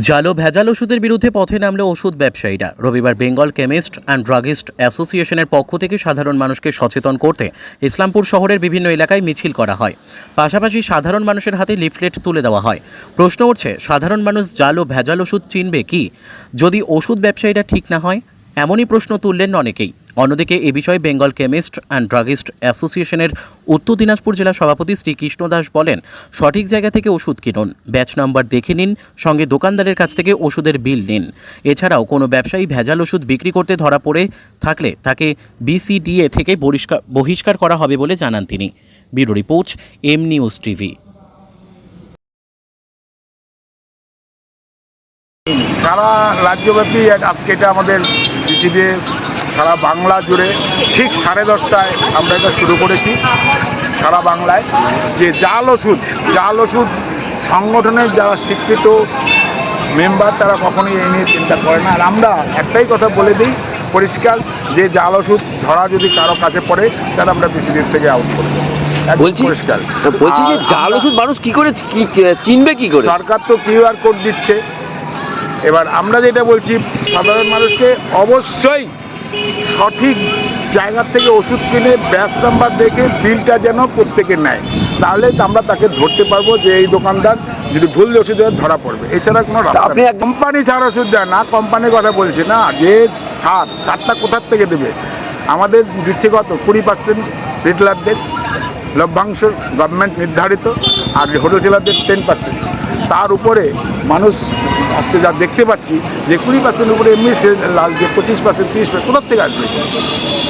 জালো ভেজাল ওষুধের বিরুদ্ধে পথে নামলো ওষুধ ব্যবসায়ীরা। রবিবার বেঙ্গল কেমিস্ট অ্যান্ড ড্রাগিস্ট অ্যাসোসিয়েশনের পক্ষ থেকে সাধারণ মানুষকে সচেতন করতে ইসলামপুর শহরের বিভিন্ন এলাকায় মিছিল করা হয়। পাশাপাশি সাধারণ মানুষের হাতে লিফলেট তুলে দেওয়া হয়। প্রশ্ন উঠছে, সাধারণ মানুষ জালো ভেজাল ওষুধ চিনবে কি? যদি ওষুধ ব্যবসায়ীরা ঠিক না হয়, এমনই প্রশ্ন তুললেন অনেকেই। অন্যদিকে এ বিষয়ে বেঙ্গল কেমিস্ট অ্যান্ড ড্রাগিস্ট অ্যাসোসিয়েশনের উত্তর দিনাজপুর জেলা সভাপতি শ্রী কৃষ্ণ দাস বলেন, সঠিক জায়গা থেকে ওষুধ কিনুন, ব্যাচ নাম্বার দেখে নিন, সঙ্গে দোকানদারের কাছ থেকে ওষুধের বিল নিন। এছাড়াও কোনো ব্যবসায়ী ভেজাল ওষুধ বিক্রি করতে ধরা পড়ে থাকলে তাকে বিসিডিএ থেকে বহিষ্কার বহিষ্কার করা হবে বলে জানান তিনি। Bureau report, M news TV. সারা রাজ্যব্যাপী আজকে এটা আমাদের বিসিডি সারা বাংলা জুড়ে ঠিক সাড়ে দশটায় আমরা এটা শুরু করেছি সারা বাংলায়। যে জাল ওষুধ জাল ওষুধ সংগঠনের যারা স্বীকৃত মেম্বার তারা কখনোই এই নিয়ে চিন্তা করে না। আর আমরা একটাই কথা বলে দিই পরিষ্কার যে জাল ওষুধ ধরা যদি কারও কাছে পড়ে তাহলে আমরা বেশি বিসিডির থেকে আউট করে দেবো বলছি পরিষ্কার। বলছি যে জাল ওষুধ মানুষ কি করে কি- চিনবে কি করে? সরকার তো কিউআর কোড দিচ্ছে। এবার আমরা যেটা বলছি সাধারণ মানুষকে অবশ্যই সঠিক জায়গা থেকে ওষুধ কিনে ব্যাস নাম্বার দেখে বিলটা যেন প্রত্যেকে নেয়। তাহলে আমরা তাকে ধরতে পারব যে এই দোকানদার যদি ভুল ওষুধ ধরা পড়বে। এছাড়া কোনো আপনি কোম্পানি ছাড় ওষুধ দেয় না কোম্পানির কথা বলছি না। যে সার সারটা কোথার থেকে দেবে? আমাদের দিচ্ছে কত? কুড়ি পার্সেন্ট রিটেলারদের লভ্যাংশ গভর্নমেন্ট নির্ধারিত আর হোটেলারদের টেন পার্সেন্ট তার উপরে মানুষ আজকে যা দেখতে পাচ্ছি যে কুড়ি পার্সেন্ট উপরে এমনি সে লাল যে পঁচিশ পার্সেন্ট তিরিশ পার্সেন্ট কোথার থেকে আসবে?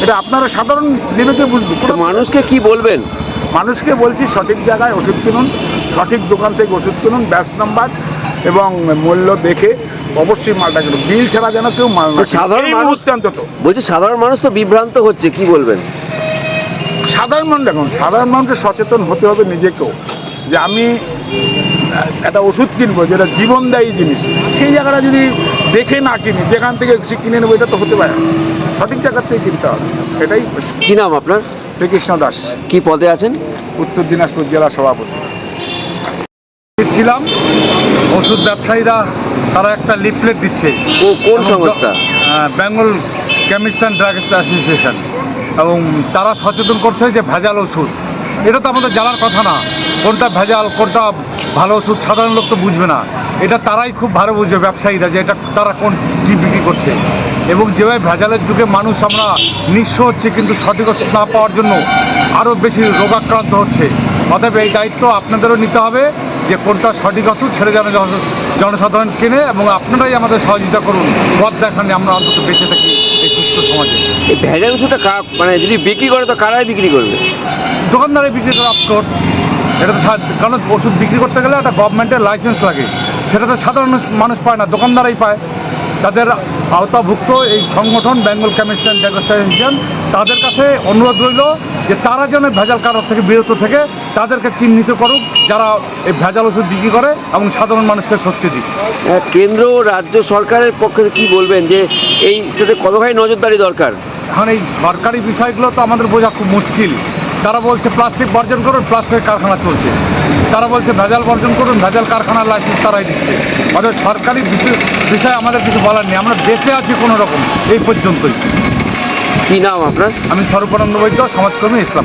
এটা আপনারা সাধারণ বিবেকে বুঝবেন মানুষকে কি বলবেন? মানুষকে বলছি সঠিক জায়গায় ওষুধ কিনুন সঠিক দোকান থেকে ওষুধ কিনুন ব্যাস নাম্বার এবং মূল্য দেখে অবশ্যই মালটা কিনুন। বিল ছাড়া যেন কেউ মাল সাধারণ মানুষ- অন্তত। বলছি সাধারণ মানুষ তো বিভ্রান্ত হচ্ছে কি বলবেন? সাধারণ মানুষ দেখুন সাধারণ মানুষের সচেতন হতে হবে নিজেকেও। যে আমি একটা ওষুধ কিনবো যেটা জীবনদায়ী জিনিস। সেই জায়গাটা যদি দেখে না কিনি যেখান থেকে সে কিনে নেব এটা তো হতে পারে। সঠিক জায়গার থেকে কিনতে হবে এটাই কি নাম আপনার? শ্রীকৃষ্ণ দাস। কি পদে আছেন? উত্তর দিনাজপুর জেলা সভাপতি। ছিলাম ওষুধ ব্যবসায়ীরা তারা একটা লিফলেট দিচ্ছে। ও কোন সংস্থা? Bengal chemist and association. এবং তারা সচেতন করছে যে ভেজাল ওষুধ। এটা তো আমাদের জানার কথা না কোনটা ভেজাল কোনটা ভালো ওষুধ সাধারণ লোক তো বুঝবে না। এটা তারাই খুব ভালো বুঝবে, ব্যবসায়ীরা, যে এটা তারা কোন কী বিক্রি করছে। এবং যেভাবে ভেজালের যুগে মানুষ আমরা নিঃস্ব হচ্ছে, কিন্তু সঠিক ওষুধ না পাওয়ার জন্য আরও বেশি রোগাক্রান্ত হচ্ছে। অতএব এই দায়িত্ব আপনাদেরও নিতে হবে। যে কোনটা সঠিক ওষুধ ছেড়ে যেন জনসাধারণ কেনে এবং আপনারাই আমাদের সহযোগিতা করুন। পথ দেখান আমরা অন্তত বেঁচে থাকি এই সুস্থ সমাজে। এই ভেজাল ওষুধটা মানে যদি বিক্রি করে তো কারাই বিক্রি করবে? দোকানদারে বিক্রি করে অফকোর্স এটা তো কারণ ওষুধ বিক্রি করতে গেলে একটা গভর্নমেন্টের লাইসেন্স লাগে। সেটা তো সাধারণ মানুষ- পায় না দোকানদারাই পায়। তাদের আওতাভুক্ত এই সংগঠন বেঙ্গল কেমিস্ট অ্যান্ড অ্যাসোসিয়েশন তাদের কাছে অনুরোধ রইল যে তারা যেন ভেজাল কারোর থেকে বিরত থেকে তাদেরকে চিহ্নিত করুক। যারা এই ভেজাল ওষুধ বিক্রি করে এবং সাধারণ মানুষকে স্বস্তি দিক আহ, কেন্দ্র ও রাজ্য সরকারের পক্ষে কি বলবেন যে এইটাতে কতভাবে নজরদারি দরকার? এখন এই সরকারি বিষয়গুলো তো আমাদের বোঝা খুব মুশকিল। তারা বলছে প্লাস্টিক বর্জন করুন প্লাস্টিকের কারখানা চলছে। তারা বলছে ভেজাল বর্জন করুন ভেজাল কারখানার লাইসেন্স তারাই দিচ্ছে। অর্থাৎ সরকারি বিষয়- বিষয়ে আমাদের কিছু বলার নেই। আমরা বেঁচে আছি কোনো রকম এই পর্যন্তই। কি নাম আপনার? আমি স্বরূপানন্দ বৈদ্য সমাজকর্মী ইসলাম।